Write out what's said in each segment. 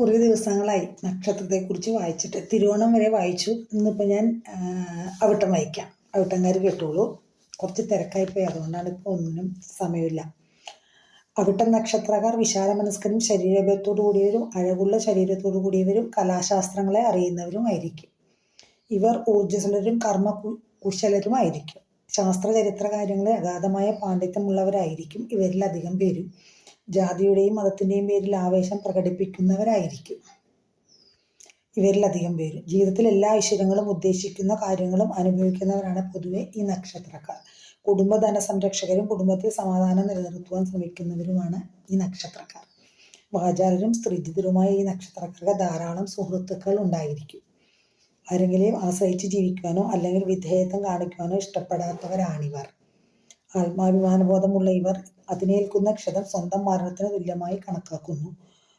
കുറേ ദിവസങ്ങളായി നക്ഷത്രത്തെക്കുറിച്ച് വായിച്ചിട്ട്. തിരുവോണം വരെ വായിച്ചു. ഇന്നിപ്പോൾ ഞാൻ അവിട്ടം വായിക്കാം. അവിട്ടംകാർ കേട്ടോളൂ. കുറച്ച് തിരക്കായിപ്പോയി. അതുകൊണ്ടാണ് ഇപ്പോൾ ഒന്നിനും സമയമില്ല. അവിട്ടം നക്ഷത്രക്കാർ വിശാലമനസ്കരും ശരീരബലത്തോടു കൂടിയവരും അഴകുള്ള ശരീരത്തോടു കൂടിയവരും കലാശാസ്ത്രങ്ങളെ അറിയുന്നവരും ആയിരിക്കും ഇവർ ഊർജസ്വലരും കർമ്മ കുശലരും കുശലരുമായിരിക്കും ശാസ്ത്ര ചരിത്ര കാര്യങ്ങളിൽ അഗാധമായ പാണ്ഡിത്യമുള്ളവരായിരിക്കും ഇവരിലധികം പേരും. ജാതിയുടെയും മതത്തിന്റെയും പേരിൽ ആവേശം പ്രകടിപ്പിക്കുന്നവരായിരിക്കും. ഇവരിലധികം പേരും. ജീവിതത്തിൽ എല്ലാ ഐശ്വര്യങ്ങളും ഉദ്ദേശിക്കുന്ന കാര്യങ്ങളും അനുഭവിക്കുന്നവരാണ് പൊതുവെ ഈ നക്ഷത്രക്കാർ. കുടുംബ ധന സംരക്ഷകരും കുടുംബത്തിൽ സമാധാനം നിലനിർത്തുവാൻ ശ്രമിക്കുന്നവരുമാണ് ഈ നക്ഷത്രക്കാർ. വാചാലരും സ്ത്രീജിതരുമായ ഈ നക്ഷത്രക്കാർക്ക് ധാരാളം സുഹൃത്തുക്കൾ ഉണ്ടായിരിക്കും. ആരെങ്കിലും ആശ്രയിച്ച് ജീവിക്കുവാനോ അല്ലെങ്കിൽ വിധേയത്വം കാണിക്കുവാനോ ഇഷ്ടപ്പെടാത്തവരാണിവർ. ആത്മാഭിമാനബോധമുള്ള ഇവർ അതിനേൽക്കുന്ന ക്ഷതം സ്വന്തം മരണത്തിന് തുല്യമായി കണക്കാക്കുന്നു.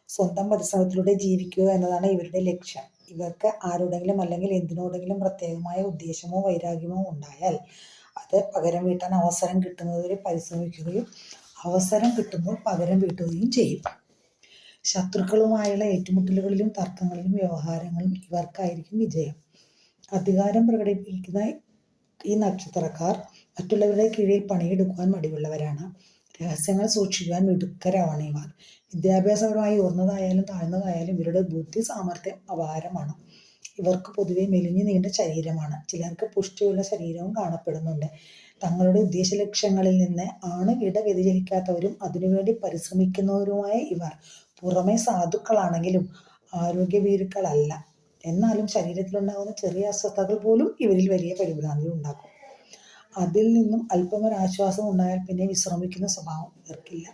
സ്വന്തം പരിശ്രമത്തിലൂടെ ജീവിക്കുക എന്നതാണ് ഇവരുടെ ലക്ഷ്യം. ഇവർക്ക് ആരോടെങ്കിലും അല്ലെങ്കിൽ എന്തിനോടെങ്കിലും പ്രത്യേകമായ ഉദ്ദേശമോ വൈരാഗ്യമോ ഉണ്ടായാൽ അത് പകരം വീട്ടാൻ അവസരം കിട്ടുന്നതുവരെ പരിശ്രമിക്കുകയും അവസരം കിട്ടുമ്പോൾ പകരം വീട്ടുകയും ചെയ്യും. ശത്രുക്കളുമായുള്ള ഏറ്റുമുട്ടലുകളിലും തർക്കങ്ങളിലും വ്യവഹാരങ്ങളിലും ഇവർക്കായിരിക്കും വിജയം. അധികാരം പ്രകടിപ്പിക്കുന്ന ഈ നക്ഷത്രക്കാർ മറ്റുള്ളവരുടെ കീഴിൽ പണിയെടുക്കുവാൻ മടിയുള്ളവരാണ് രഹസ്യങ്ങൾ സൂക്ഷിക്കുവാൻ മിടുക്കരാണ് ഇവർ. വിദ്യാഭ്യാസപരമായി ഉയർന്നതായാലും താഴ്ന്നതായാലും ഇവരുടെ ബുദ്ധി സാമർഥ്യം അപാരമാണ്. ഇവർക്ക് പൊതുവെ മെലിഞ്ഞു നീണ്ട ശരീരമാണ്. ചിലർക്ക് പുഷ്ടിയുള്ള ശരീരവും കാണപ്പെടുന്നുണ്ട്. തങ്ങളുടെ ഉദ്ദേശ ലക്ഷ്യങ്ങളിൽ നിന്ന് ആണ് ഇട വ്യതിചലിക്കാത്തവരും അതിനുവേണ്ടി പരിശ്രമിക്കുന്നവരുമായ ഇവർ പുറമെ സാധുക്കളാണെങ്കിലും ആരോഗ്യവീരുക്കളല്ല. എന്നാലും ശരീരത്തിലുണ്ടാകുന്ന ചെറിയ അസ്വസ്ഥതകൾ പോലും ഇവരിൽ വലിയ പരിഭ്രാന്തി ഉണ്ടാക്കും. അതിൽ നിന്നും അല്പം ഒരു ആശ്വാസം ഉണ്ടായാൽ പിന്നെ വിശ്രമിക്കുന്ന സ്വഭാവം ഇവർക്കില്ല.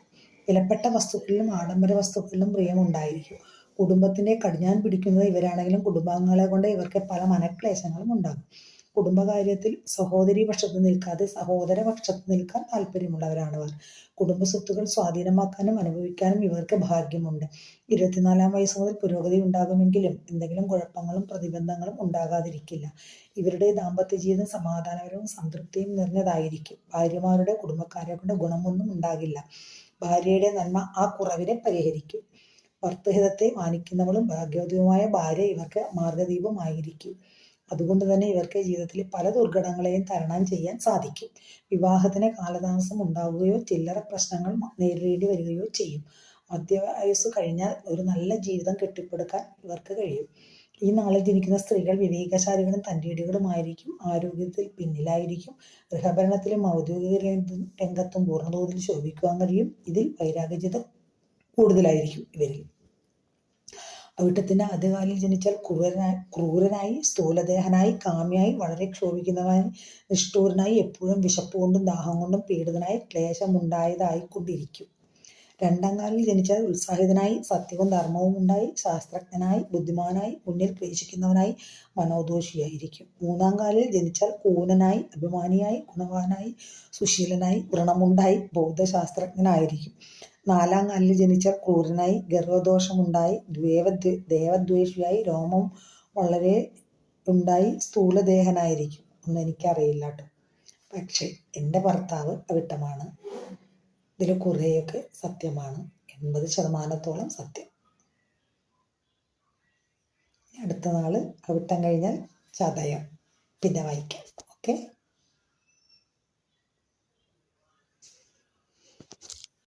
വിലപ്പെട്ട വസ്തുക്കളിലും ആഡംബര വസ്തുക്കളിലും പ്രിയം ഉണ്ടായിരിക്കും. കുടുംബത്തിന്റെ കടിഞ്ഞാൻ പിടിക്കുന്നത് ഇവരാണെങ്കിലും കുടുംബാംഗങ്ങളെ കൊണ്ട് ഇവർക്ക് പല മനക്ലേശങ്ങളും ഉണ്ടാകും. കുടുംബകാര്യത്തിൽ സഹോദരി പക്ഷത്ത് നിൽക്കാതെ സഹോദര പക്ഷത്ത് നിൽക്കാൻ താല്പര്യമുള്ളവരാണവർ. കുടുംബ സ്വത്തുക്കൾ സ്വാധീനമാക്കാനും അനുഭവിക്കാനും ഇവർക്ക് ഭാഗ്യമുണ്ട്. ഇരുപത്തിനാലാം വയസ്സ് മുതൽ പുരോഗതി ഉണ്ടാകുമെങ്കിലും എന്തെങ്കിലും കുഴപ്പങ്ങളും പ്രതിബന്ധങ്ങളും ഉണ്ടാകാതിരിക്കില്ല. ഇവരുടെ ദാമ്പത്യ ജീവിതം സമാധാനപരവും സംതൃപ്തിയും നിറഞ്ഞതായിരിക്കും. ഭാര്യമാരുടെ കുടുംബക്കാരെ കൊണ്ട് ഗുണമൊന്നും ഉണ്ടാകില്ല. ഭാര്യയുടെ നന്മ ആ കുറവിനെ പരിഹരിക്കും. ഭർത്തഹിതത്തെ മാനിക്കുന്നവളും ഭാഗ്യവതിയുമായ ഭാര്യ ഇവർക്ക് മാർഗദീപമായിരിക്കും. അതുകൊണ്ട് തന്നെ ഇവർക്ക് ജീവിതത്തിലെ പല ദുർഘടങ്ങളെയും തരണം ചെയ്യാൻ സാധിക്കും. വിവാഹത്തിന് കാലതാമസം ഉണ്ടാവുകയോ ചില്ലറ പ്രശ്നങ്ങൾ നേരിടേണ്ടി വരികയോ ചെയ്യും. മധ്യവയസ്സ് കഴിഞ്ഞാൽ ഒരു നല്ല ജീവിതം കെട്ടിപ്പടുക്കാൻ ഇവർക്ക് കഴിയും. ഈ നാളിൽ ജനിക്കുന്ന സ്ത്രീകൾ വിവേകശാലികളും തന്റെടികളുമായിരിക്കും ആരോഗ്യത്തിൽ പിന്നിലായിരിക്കും ഗൃഹഭരണത്തിലും ഔദ്യോഗിക രംഗ- രംഗത്തും പൂർണതോതിൽ ശോഭിക്കുവാൻ കഴിയും. ഇതിൽ വൈരാഗ്യത കൂടുതലായിരിക്കും ഇവരിൽ. അവിട്ടത്തിന്റെ ആദ്യകാലിൽ ജനിച്ചാൽ ക്രൂരനായി ക്രൂരനായി സ്ഥൂലദേഹനായി കാമ്യായി വളരെ ക്ഷോഭിക്കുന്നവനായി നിഷ്ഠൂരനായി എപ്പോഴും വിശപ്പ് കൊണ്ടും ദാഹം കൊണ്ടും പീഡിതനായി ക്ലേശമുണ്ടായതായിക്കൊണ്ടിരിക്കും. രണ്ടാം കാലിൽ ജനിച്ചാൽ ഉത്സാഹിതനായി സത്യവും ധർമ്മവും ഉണ്ടായി ശാസ്ത്രജ്ഞനായി ബുദ്ധിമാനായി മുന്നിൽ ക്ലേശിക്കുന്നവനായി മനോദോഷിയായിരിക്കും. മൂന്നാം കാലിൽ ജനിച്ചാൽ കൂനനായി അഭിമാനിയായി ഗുണവാനായി സുശീലനായി വ്രണമുണ്ടായി ബൗദ്ധശാസ്ത്രജ്ഞനായിരിക്കും. നാലാം കാലിൽ ജനിച്ച ക്രൂരനായി ഗർഭദോഷമുണ്ടായി ദേവദ്വേ ദേവദ്വേഷിയായി രോമം വളരെ ഉണ്ടായി സ്ഥൂലദേഹനായിരിക്കും. ഒന്നും എനിക്കറിയില്ല കേട്ടോ. പക്ഷേ എന്റെ ഭർത്താവ് അവിട്ടമാണ്. ഇതിൽ കുറേയൊക്കെ സത്യമാണ്. എൺപത് ശതമാനത്തോളം സത്യം. അടുത്ത നാൾ അവിട്ടം കഴിഞ്ഞാൽ ചതയം. പിന്നെ വായിക്കാം. ഓക്കെ?